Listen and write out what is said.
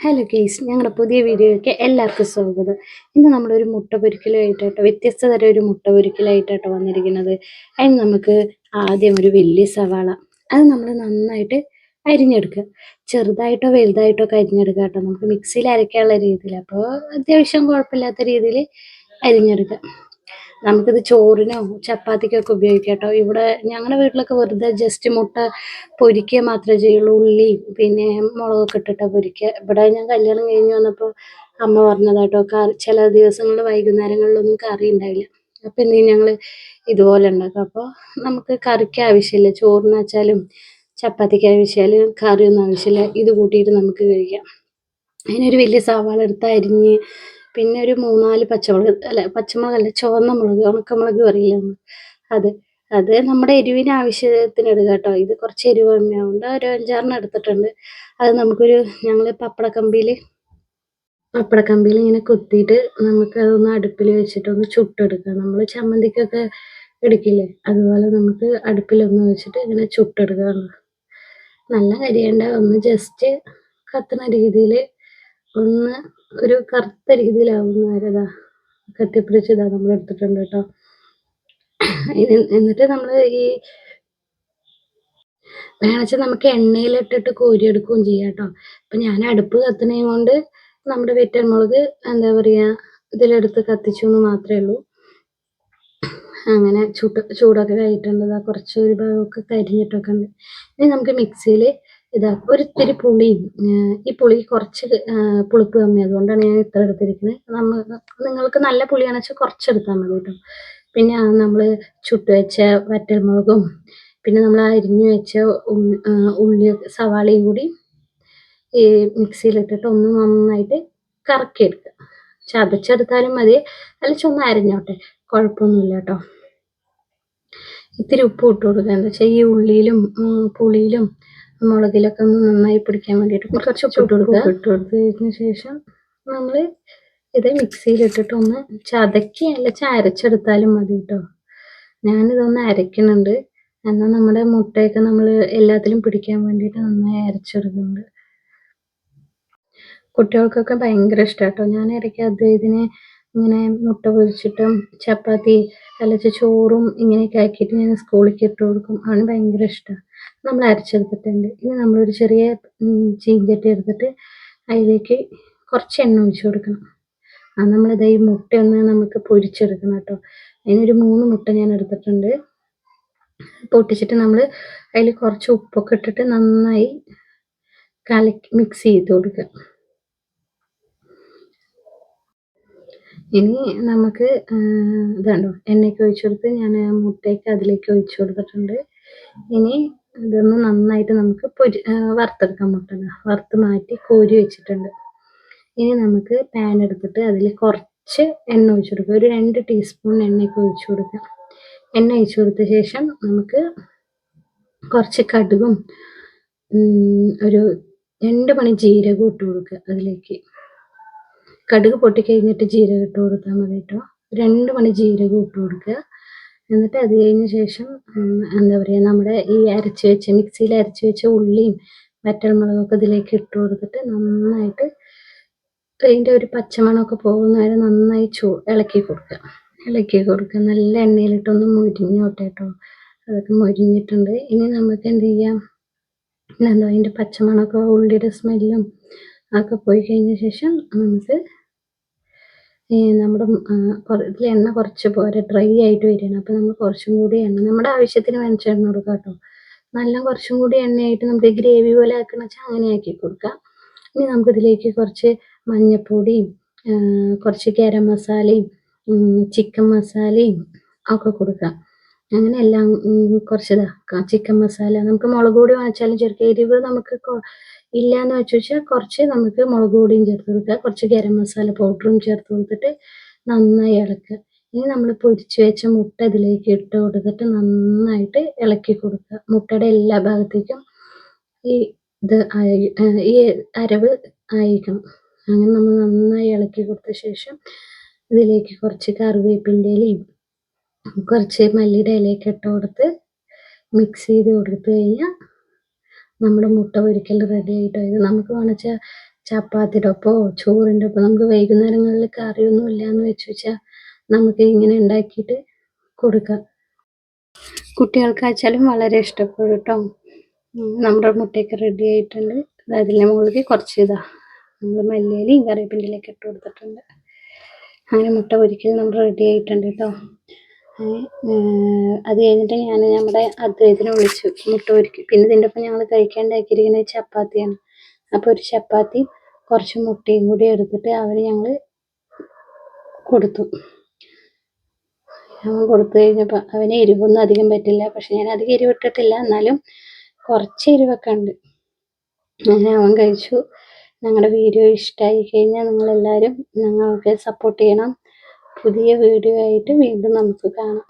Hello guys ഞങ്ങളുടെ പുതിയ വീഡിയോയ്ക്ക് എല്ലാവർക്കും സ്വാഗതം. ഇന്ന് നമ്മളൊരു മുട്ട പൊരിക്കലായിട്ടോ വ്യത്യസ്ത തരം ഒരു മുട്ട പൊരിക്കലായിട്ടോ വന്നിരിക്കുന്നത്. അതിന് നമുക്ക് ആദ്യം ഒരു വലിയ സവാള അത് നമ്മൾ നന്നായിട്ട് അരിഞ്ഞെടുക്കുക. ചെറുതായിട്ടോ വലുതായിട്ടോ ഒക്കെ അരിഞ്ഞെടുക്കുക കേട്ടോ. നമുക്ക് മിക്സിയിൽ അരയ്ക്കാനുള്ള രീതിയിൽ അപ്പോൾ അത്യാവശ്യം കുഴപ്പമില്ലാത്ത രീതിയിൽ അരിഞ്ഞെടുക്കുക. നമുക്കിത് ചോറിനോ ചപ്പാത്തിക്കൊക്കെ ഉപയോഗിക്കാം കേട്ടോ ഇവിടെ ഞങ്ങളുടെ വീട്ടിലൊക്കെ വെറുതെ ജസ്റ്റ് മുട്ട പൊരിക്കുക മാത്രമേ ചെയ്യുള്ളൂ. ഉള്ളി പിന്നെ മുളകൊക്കെ ഇട്ടിട്ട് പൊരിക്കുക ഇവിടെ ഞാൻ കല്യാണം കഴിഞ്ഞ് വന്നപ്പോൾ അമ്മ പറഞ്ഞതാട്ടോ കറി ചില ദിവസങ്ങളിൽ വൈകുന്നേരങ്ങളിലൊന്നും കറി ഉണ്ടാവില്ല അപ്പം എന്തെങ്കിലും ഞങ്ങൾ ഇതുപോലെ ഉണ്ടാക്കും അപ്പോൾ നമുക്ക് കറിക്ക് ആവശ്യമില്ല. ചോറിന് വെച്ചാലും ചപ്പാത്തിക്ക് ആവശ്യമില്ല കറിയൊന്നും ആവശ്യമില്ല. ഇത് കൂട്ടിയിട്ട് നമുക്ക് കഴിക്കാം. അതിനൊരു വലിയ സവാള എടുത്ത് അരിഞ്ഞ് പിന്നെ ഒരു മൂന്നാൽ പച്ചമുളക് അല്ല പച്ചമുളക് അല്ല ചുവന്ന മുളക് ഉണക്കമുളക് പറയില്ല അത് അത് നമ്മുടെ എരിവിന് ആവശ്യത്തിന് ഇടുക കേട്ടോ. ഇത് കുറച്ച് എരിവ് കമ്മിയാവുണ്ട് ഒരു അഞ്ചാറിന് എടുത്തിട്ടുണ്ട്. അത് നമുക്കൊരു ഞങ്ങൾ പപ്പടക്കമ്പിയിൽ പപ്പടക്കമ്പിയിൽ ഇങ്ങനെ കുത്തിയിട്ട് നമുക്ക് അതൊന്ന് അടുപ്പിൽ വെച്ചിട്ടൊന്ന് ചുട്ടെടുക്കാം. നമ്മൾ ചമ്മന്തിക്കൊക്കെ എടുക്കില്ലേ? അതുപോലെ നമുക്ക് അടുപ്പിലൊന്ന് വെച്ചിട്ട് ഇങ്ങനെ ചുട്ടെടുക്കുക നല്ല കരിയേണ്ട ഒന്ന് ജസ്റ്റ് കത്തുന്ന രീതിയിൽ ഒന്ന് ഒരു കറുത്ത രീതിയിലാവുന്ന വരെ കത്തിപ്പിടിച്ചതാ കത്തിപ്പിടിച്ച് നമ്മൾ എടുത്തിട്ടുണ്ട് കേട്ടോ. എന്നിട്ട് നമ്മൾ ഈ വേണമെച്ചാൽ നമുക്ക് എണ്ണയിലിട്ടിട്ട് കോരിയെടുക്കുകയും ചെയ്യാം കേട്ടോ. അപ്പം ഞാൻ അടുപ്പ് കത്തുന്നതും കൊണ്ട് നമ്മുടെ വെറ്റൻമുളക് എന്താ പറയുക ഇതിലെടുത്ത് കത്തിച്ചു എന്ന് മാത്രമേ ഉള്ളൂ. അങ്ങനെ ചൂട്ട് ചൂടൊക്കെ കഴിയിട്ടുണ്ടതാ കുറച്ച് ഒരു ഭാഗമൊക്കെ കരിഞ്ഞിട്ടൊക്കെ ഉണ്ട്. ഇനി നമുക്ക് മിക്സിയിൽ ഇതാ ഒരിത്തിരി പുളിയും ഈ പുളി കുറച്ച് പുളിപ്പ് കമ്മി. അതുകൊണ്ടാണ് ഞാൻ ഇത്ര എടുത്തിരിക്കുന്നത്. നമ്മൾ നിങ്ങൾക്ക് നല്ല പുളിയാണെന്ന് വെച്ചാൽ കുറച്ചെടുത്താൽ മതി കേട്ടോ. പിന്നെ നമ്മൾ ചുട്ട് വെച്ച വറ്റൽമുളകും പിന്നെ നമ്മൾ അരിഞ്ഞു വെച്ച ഉള്ളി സവാളയും കൂടി ഈ മിക്സിയിലിട്ടിട്ട് ഒന്ന് നന്നായിട്ട് കറക്കി എടുക്കുക ചതച്ചെടുത്താലും മതി. അല്ല ചൊന്ന് അരിഞ്ഞോട്ടെ. കുഴപ്പമൊന്നുമില്ല കേട്ടോ. ഇത്തിരി ഉപ്പ് ഇട്ട് കൊടുക്കുക. എന്താ വെച്ചാൽ ഈ ഉള്ളിയിലും പുളിയിലും മുളകിലൊക്കെ ഒന്ന് നന്നായി പിടിക്കാൻ വേണ്ടിട്ട് കുറച്ച് ഉപ്പ് ഇട്ട് കൊടുക്കുക. ഇട്ട് കൊടുത്തതിന് ശേഷം നമ്മൾ ഇത് മിക്സിയിലിട്ടിട്ട് ഒന്ന് ചതക്കി അല്ല ചരച്ചെടുത്താലും മതി കേട്ടോ ഞാനിതൊന്ന് അരയ്ക്കുന്നുണ്ട്. എന്നാൽ നമ്മുടെ മുട്ടയൊക്കെ നമ്മൾ എല്ലാത്തിലും പിടിക്കാൻ വേണ്ടിയിട്ട് നന്നായി അരച്ചെടുക്കുന്നുണ്ട്. കുട്ടികൾക്കൊക്കെ ഭയങ്കര ഇഷ്ടം കേട്ടോ ഞാൻ ഇടയ്ക്ക് അദ്ദേഹത്തിന് ഇങ്ങനെ മുട്ട പൊരിച്ചിട്ടും ചപ്പാത്തി അല്ലെങ്കിൽ ചോറും ഇങ്ങനെയൊക്കെ ആക്കിയിട്ട് ഞാൻ സ്കൂളിലേക്ക് ഇട്ട് കൊടുക്കും. അവന് ഭയങ്കര ഇഷ്ടമാണ് നമ്മൾ അരച്ചെടുത്തിട്ടുണ്ട്. ഇനി നമ്മളൊരു ചെറിയ ചീഞ്ചട്ടി എടുത്തിട്ട് അതിലേക്ക് കുറച്ച് എണ്ണ ഒഴിച്ചു കൊടുക്കണം. ആ നമ്മളിത് ഈ മുട്ടയൊന്ന് നമുക്ക് പൊരിച്ചെടുക്കണം കേട്ടോ. അതിനൊരു മൂന്ന് മുട്ട ഞാൻ എടുത്തിട്ടുണ്ട്. പൊട്ടിച്ചിട്ട് നമ്മൾ അതിൽ കുറച്ച് ഉപ്പൊക്കെ ഇട്ടിട്ട് നന്നായി കലക്കി മിക്സ് ചെയ്ത് കൊടുക്കുക. ഇനി നമുക്ക് ഇതുണ്ടോ എണ്ണയൊക്കെ ഒഴിച്ചു കൊടുത്ത് ഞാൻ മുട്ടയൊക്കെ അതിലേക്ക് ഒഴിച്ചു കൊടുത്തിട്ടുണ്ട്. ഇനി ഇതൊന്ന് നന്നായിട്ട് നമുക്ക് പൊരി വറുത്തെടുക്കാൻ മുട്ട. വറുത്ത് മാറ്റി കോരി വെച്ചിട്ടുണ്ട്. ഇനി നമുക്ക് പാൻ എടുത്തിട്ട് അതിൽ കുറച്ച് എണ്ണ ഒഴിച്ചു കൊടുക്കുക ഒരു രണ്ട് ടീസ്പൂൺ എണ്ണയൊക്കെ ഒഴിച്ചു കൊടുക്കുക എണ്ണ ഒഴിച്ചു കൊടുത്ത ശേഷം നമുക്ക് കുറച്ച് കടുകും ഒരു രണ്ട് മണി ജീരകം ഇട്ട് കൊടുക്കുക അതിലേക്ക്. കടുക് പൊട്ടിക്കഴിഞ്ഞിട്ട് ജീരകം ഇട്ട് കൊടുത്താൽ മതി കേട്ടോ. രണ്ട് മണി ജീരകം ഇട്ട് കൊടുക്കുക. എന്നിട്ട് അത് കഴിഞ്ഞ ശേഷം എന്താ പറയുക നമ്മുടെ ഈ അരച്ച് വെച്ച മിക്സിയിൽ അരച്ച് വെച്ച ഉള്ളിയും വറ്റൽമുളകൊക്കെ ഇതിലേക്ക് ഇട്ട് കൊടുത്തിട്ട് നന്നായിട്ട് അതിന്റെ ഒരു പച്ചമണമൊക്കെ പോകുന്ന വരെ നന്നായി ചൂ ഇളക്കി കൊടുക്കുക. ഇളക്കി കൊടുക്കുക. നല്ല എണ്ണയിലിട്ടൊന്ന് മുരിഞ്ഞോട്ടെ കേട്ടോ. അതൊക്കെ മുരിഞ്ഞിട്ടുണ്ട്. ഇനി നമുക്ക് എന്ത് ചെയ്യാം? എന്താ അതിന്റെ പച്ചമണമൊക്കെ ഉള്ളിയുടെ സ്മെല്ലും ഒക്കെ പോയി കഴിഞ്ഞ ശേഷം നമുക്ക് നമ്മുടെ ഇതിൽ എണ്ണ കുറച്ച് പോരെ ഡ്രൈ ആയിട്ട് വരികയാണ്. അപ്പോൾ നമ്മൾ കുറച്ചും കൂടി എണ്ണ നമ്മുടെ ആവശ്യത്തിന് വേണിച്ച എണ്ണ കൊടുക്കാം കേട്ടോ നല്ല കുറച്ചും കൂടി എണ്ണയായിട്ട് നമുക്ക് ഗ്രേവി പോലെ ആക്കണം വെച്ചാൽ അങ്ങനെ ആക്കി കൊടുക്കാം. ഇനി നമുക്കിതിലേക്ക് കുറച്ച് മഞ്ഞൾപ്പൊടിയും കുറച്ച് ഗരം മസാലയും ചിക്കൻ മസാലയും ഒക്കെ കൊടുക്കാം. അങ്ങനെ എല്ലാം കുറച്ച് ഇതാക്കാം ചിക്കൻ മസാല നമുക്ക് മുളക് പൊടി വാങ്ങിച്ചാലും ചെറുക്ക എരിവ് നമുക്ക് ഇല്ല എന്ന് വെച്ച് വെച്ചാൽ കുറച്ച് നമുക്ക് മുളക് പൊടിയും ചേർത്ത് കൊടുക്കുക കുറച്ച് ഗരം മസാല പൗഡറും ചേർത്ത് കൊടുത്തിട്ട് നന്നായി ഇളക്കുക. ഇനി നമ്മൾ പൊരിച്ച് വെച്ച മുട്ട ഇതിലേക്ക് ഇട്ട് കൊടുത്തിട്ട് നന്നായിട്ട് ഇളക്കി കൊടുക്കുക. മുട്ടയുടെ എല്ലാ ഭാഗത്തേക്കും ഈ ഇത് ഈ അരവ് ആയിരിക്കണം. അങ്ങനെ നമ്മൾ നന്നായി ഇളക്കി കൊടുത്ത ശേഷം ഇതിലേക്ക് കുറച്ച് കറിവേപ്പിന്റെ ഇലയും കുറച്ച് മല്ലിയുടെ ഇലയൊക്കെ ഇട്ട് കൊടുത്ത് മിക്സ് ചെയ്ത് കൊടുത്തു കഴിഞ്ഞാൽ നമ്മുടെ മുട്ട പൊരിക്കൽ റെഡി ആയിട്ടോ ഇത് നമുക്ക് വേണച്ച ചപ്പാത്തിയുടെ ഒപ്പോ ചോറിന്റെ ഒപ്പം നമുക്ക് വൈകുന്നേരങ്ങളിൽ കറിയൊന്നും ഇല്ലാന്ന് വെച്ച് വെച്ചാൽ നമുക്ക് ഇങ്ങനെ ഉണ്ടാക്കിയിട്ട് കൊടുക്കാം. കുട്ടികൾക്ക് വെച്ചാലും വളരെ ഇഷ്ടപ്പെടും കേട്ടോ നമ്മുടെ മുട്ടയൊക്കെ റെഡി ആയിട്ടുണ്ട്. അതിന്റെ മുകളിൽ കുറച്ച് ഇതാ നമ്മൾ മല്ലിയിലയും കറിവേപ്പിന്റെലൊക്കെ ഇട്ട് കൊടുത്തിട്ടുണ്ട്. അങ്ങനെ മുട്ട പൊരിക്കൽ നമ്മൾ റെഡി ആയിട്ടുണ്ട് കേട്ടോ അത് കഴിഞ്ഞിട്ട് ഞാൻ നമ്മുടെ അദ്ദേഹത്തിനെ വിളിച്ചു. മുട്ട ഒരുക്കി പിന്നെ ഇതിന്റെ ഒപ്പം ഞങ്ങൾ കഴിക്കാണ്ടാക്കിയിരിക്കുന്നത് ചപ്പാത്തിയാണ്. അപ്പോൾ ഒരു ചപ്പാത്തി കുറച്ച് മുട്ടയും കൂടി എടുത്തിട്ട് അവന് ഞങ്ങൾ കൊടുത്തു. അവൻ കൊടുത്തു കഴിഞ്ഞപ്പോൾ അവന് എരിവൊന്നും അധികം പറ്റില്ല. പക്ഷെ ഞാൻ അധികം എരിവിട്ടിട്ടില്ല എന്നാലും കുറച്ച് എരിവൊക്കെ ഉണ്ട്. അങ്ങനെ അവൻ കഴിച്ചു. ഞങ്ങളുടെ വീഡിയോ ഇഷ്ടമായി കഴിഞ്ഞാൽ നിങ്ങളെല്ലാവരും ഞങ്ങൾക്ക് സപ്പോർട്ട് ചെയ്യണം. പുതിയ വീഡിയോ ആയിട്ട് വീണ്ടും നമുക്ക് കാണാം.